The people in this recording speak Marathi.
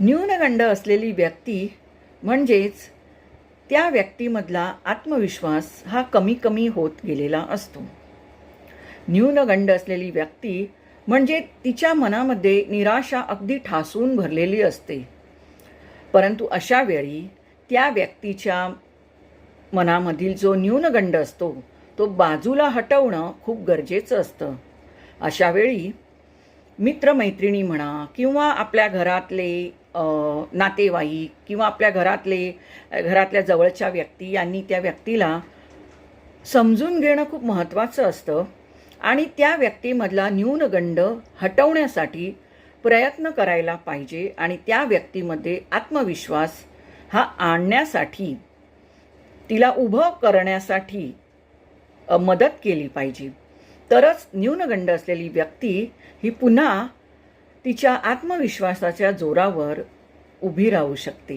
न्यूनगंड असलेली व्यक्ती म्हणजेच त्या व्यक्तीमधला आत्मविश्वास हा कमी कमी होत गेलेला असतो. न्यूनगंड असलेली व्यक्ती म्हणजे तिच्या मनामध्ये निराशा अगदी ठासून भरलेली असते. परंतु अशा वेळी त्या व्यक्तीच्या मनामधील जो न्यूनगंड असतो तो बाजूला हटवणं खूप गरजेचं असतं. अशावेळी मित्रमैत्रिणी म्हणा किंवा आपल्या घरातले नातेवाईक किंवा आपल्या घरातले घरातल्या जवळच्या व्यक्ती यांनी त्या व्यक्तीला समजून घेणं खूप महत्त्वाचं असतं. आणि त्या व्यक्तीमधला न्यूनगंड हटवण्यासाठी प्रयत्न करायला पाहिजे आणि त्या व्यक्तीमध्ये आत्मविश्वास हा आणण्यासाठी तिला उभं करण्यासाठी मदत केली पाहिजे. तरच न्यूनगंड असलेली व्यक्ती ही पुन्हा तिच्या आत्मविश्वासाच्या जोरावर उभी राहू शकते.